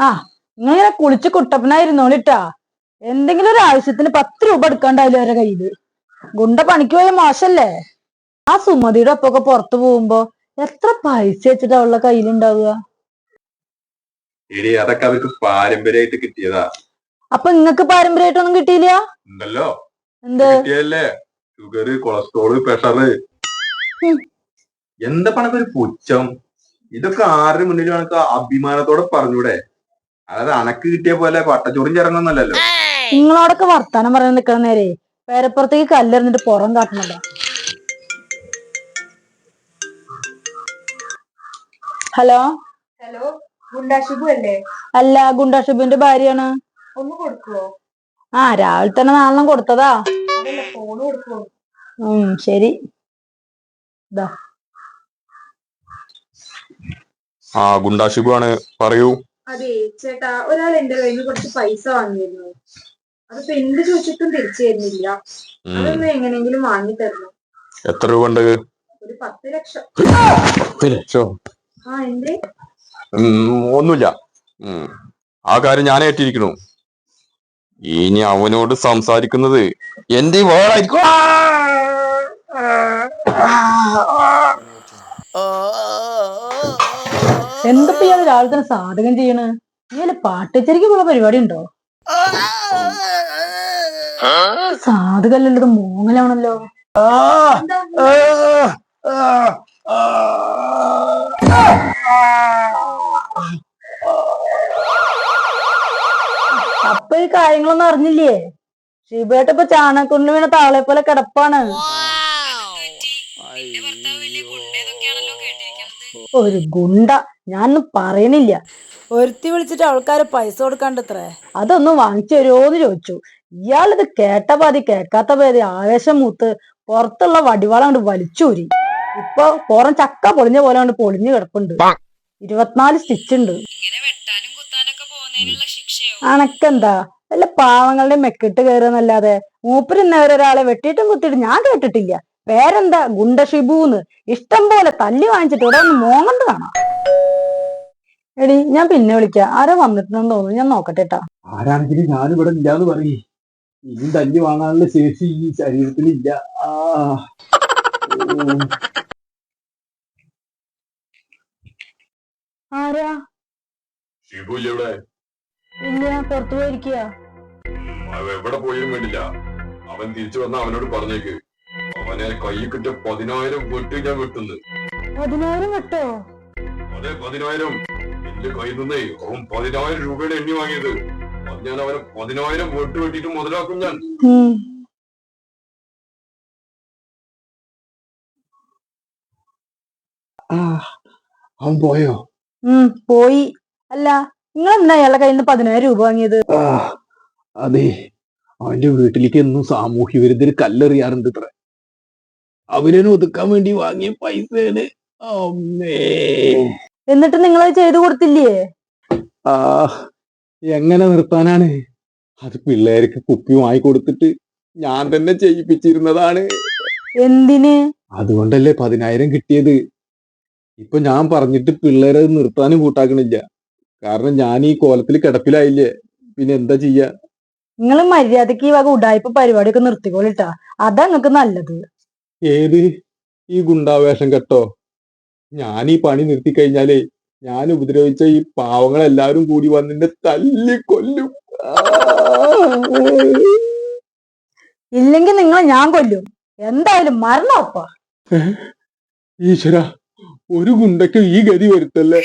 ആ ഇങ്ങനെ കുളിച്ച് കുട്ടപ്പനായിരുന്നോളിട്ടാ. എന്തെങ്കിലും ഒരു ആവശ്യത്തിന് പത്ത് രൂപ എടുക്കാണ്ടായില്ല അവരുടെ കയ്യിൽ? ഗുണ്ട പണിക്ക് പോയ മോശല്ലേ? ആ സുമതിയുടെ ഒപ്പൊക്കെ പുറത്തു പോകുമ്പോ എത്ര പൈസ വെച്ചിട്ടാ അവളുടെ കയ്യിലുണ്ടാവുക? എടി അതൊക്കെ അവർക്ക് പാരമ്പര്യമായിട്ട് കിട്ടിയതാ. അപ്പൊ നിങ്ങക്ക് പാരമ്പര്യമായിട്ടൊന്നും കിട്ടിയില്ല? ഉണ്ടല്ലോ. എന്ത്? കിട്ടിയല്ലേ ഷുഗർ കൊളസ്ട്രോൾ പ്രഷർ. എന്താ പണക്കൊരു പുച്ഛം? ഇതൊക്കെ ആരുടെ മുന്നിൽ അഭിമാനത്തോടെ പറഞ്ഞൂടെ? അതായത് അനക്ക് കിട്ടിയ പോലെ പട്ടച്ചോറും ചിറങ്ങൊന്നല്ലല്ലോ നിങ്ങളോടൊക്കെ വർത്താനം പറയാൻ നിൽക്കുന്ന നേരെ പേരപ്പുറത്തേക്ക് കല്ലെറിഞ്ഞിട്ട് പുറം കാട്ടണല്ലോ ഹലോ? ഹലോ ഗുണ്ടാഷിബു അല്ലേ? അല്ല ഗുണ്ടാഷിബുന്റെ ഭാര്യയാണ്. ഒന്ന് കൊടുക്കുവോ? ആ രാവിലെ തന്നെ നാളെ കൊടുത്തതാ. കൊടുക്കുവോ? ഉം ശരി. ആ ഗുണ്ടാഷിബു ആണ് പറയൂ. അതെ ചേട്ടാ ഒരാൾ എന്റെ കയ്യിൽ നിന്ന് കുറച്ച് പൈസ വാങ്ങിയിരുന്നു. അതിപ്പോ എന്ത് ചോദിച്ചിട്ടും തിരിച്ചു തരുന്നില്ല. അതൊന്ന് എങ്ങനെങ്കിലും വാങ്ങി തരണം. എത്ര രൂപ ഉണ്ട്? ഒരു പത്ത് ലക്ഷം. ആ എന്തേ? ഒന്നുമില്ല. ആ കാര്യം ഞാൻ ഏറ്റിരിക്കണു ഇനി അവനോട് സംസാരിക്കുന്നത് എന്റെ വേളായിരിക്കും എന്തപ്പോ ഇയാൾ രാവിലെ തന്നെ സാധകം ചെയ്യണ്? ഇയാൾ പാട്ടുച്ചരിക്കുള്ള പരിപാടി ഉണ്ടോ സാധകല്ലല്ലോ ഇത് മോങ്ങലാണല്ലോ. അപ്പൊ ഈ കാര്യങ്ങളൊന്നും അറിഞ്ഞില്ലേ? ശിവേട്ട ഇപ്പൊ ചാണകുണ്ണു വീണ താളെ പോലെ കിടപ്പാണ്. ഒരു ഗുണ്ട. ഞാനൊന്നും പറയണില്ല. ഒരുത്തി വിളിച്ചിട്ട് ആൾക്കാര് പൈസ കൊടുക്കാണ്ടത്രേ? അതൊന്നും വാങ്ങിച്ചു തരുമോന്ന് ചോദിച്ചു. ഇയാളിത് കേട്ട പാതി കേക്കാത്ത പാതി ആവേശം മൂത്ത് പുറത്തുള്ള വടിവാളം കൊണ്ട് വലിച്ചൂരി. ഇപ്പൊ പുറം ചക്ക പൊളിഞ്ഞ പോലെ കൊണ്ട് പൊളിഞ്ഞു കിടപ്പുണ്ട്. ഇരുപത്തിനാല് സ്റ്റിച്ച് ഉണ്ട് ഇങ്ങനെ വെട്ടാനും കുത്താനൊക്കെ പോകുന്നതിനുള്ള ശിക്ഷയോ? അനക്കെന്താ? വല്ല പാവങ്ങളുടെ മെക്കിട്ട് കയറുന്നല്ലാതെ മൂപ്പര് ഇന്നവരെ ഒരാളെ വെട്ടിയിട്ടും കുത്തിയിട്ട് ഞാൻ കേട്ടിട്ടില്ല. പേരെന്താ? ഗുണ്ട ഷിബൂന്ന്. ഇഷ്ടം പോലെ തല്ലി വാങ്ങിച്ചിട്ട് ഇവിടെ ഒന്ന് മോങ്ങണ്ട് കാണാം. എടി ഞാൻ പിന്നെ വിളിക്കാം. ആരോ വന്നിട്ടുണ്ടെന്ന് തോന്നുന്നു. ഞാൻ നോക്കട്ടെ ട്ടാ ആരാണെങ്കിലും ഞാനിവിടെ ഇല്ലാന്ന് പറയേ. ഇനി തല്ലി വാങ്ങാനുള്ള ശേഷി ഈ ശരീരത്തിന് ഇല്ല. ആ. ഉം. ആരാ? ഷിബു എവിടെ ഇല്ല പുറത്തു പോയിരിക്കുക അവൻ എവിടെ പോയാലും വേണ്ടില്ല. അവൻ തിരിച്ചു വന്ന അവനോട് പറഞ്ഞേക്ക്. അവനെ കൈ കിട്ടിയ പതിനായിരം വെട്ടി ഞാൻ വെട്ടുന്നു. പതിനായിരം വെട്ടോ? അതെ പതിനായിരം. എന്റെ കയ്യിൽ നിന്നേ അവൻ പതിനായിരം രൂപയുടെ എണ്ണി വാങ്ങിയത്. അത് ഞാൻ അവനെ പതിനായിരം വോട്ട് വെട്ടിട്ട് മുതലാക്കും ഞാൻ. അവൻ പോയോ? ഉം പോയി. അല്ല നിങ്ങൾ എന്താ അയാളെ കയ്യിൽ നിന്ന് പതിനായിരം രൂപ വാങ്ങിയത്? ആ അതെ. അവന്റെ വീട്ടിലേക്ക് എന്നും സാമൂഹ്യ വിരുദ്ധര് കല്ലെറിയാറുണ്ട് ഇത്ര. അവനെ ഒതുക്കാൻ വേണ്ടി വാങ്ങിയ പൈസയാണ്. അമ്മേ. എന്നിട്ട് നിങ്ങൾ ചെയ്തു കൊടുത്തില്ലേ? ആ എങ്ങനെ നിർത്താനാണ്? അത് പിള്ളേർക്ക് കുപ്പി വാങ്ങി കൊടുത്തിട്ട് ഞാൻ തന്നെ ചെയ്യിപ്പിച്ചിരുന്നതാണ്. എന്തിന്? അതുകൊണ്ടല്ലേ പതിനായിരം കിട്ടിയത്. ഇപ്പൊ ഞാൻ പറഞ്ഞിട്ട് പിള്ളേരെ അത് നിർത്താനും കൂട്ടാക്കണില്ല. കാരണം ഞാൻ ഈ കോലത്തിൽ കിടപ്പിലായില്ലേ. പിന്നെ എന്താ ചെയ്യ? നിങ്ങൾ മര്യാദയ്ക്ക് ഈ വക ഉടായ്പ പരിപാടിയൊക്കെ നിർത്തിക്കോളിട്ടാ. അതാ നിങ്ങക്ക് നല്ലത്. ഏത്? ഈ ഗുണ്ടാവേഷം കേട്ടോ? ഞാൻ ഈ പണി നിർത്തി കഴിഞ്ഞാലേ ഞാൻ ഉപദ്രവിച്ച ഈ പാവങ്ങളെല്ലാവരും കൂടി വന്നിന്റെ തല്ലി കൊല്ലും ഇല്ലെങ്കിൽ നിങ്ങളെ ഞാൻ കൊല്ലും. എന്തായാലും മരണപ്പ ഈശ്വര ഒരു ഗുണ്ടയ്ക്കും ഈ ഗതി വരുത്തല്ലേ?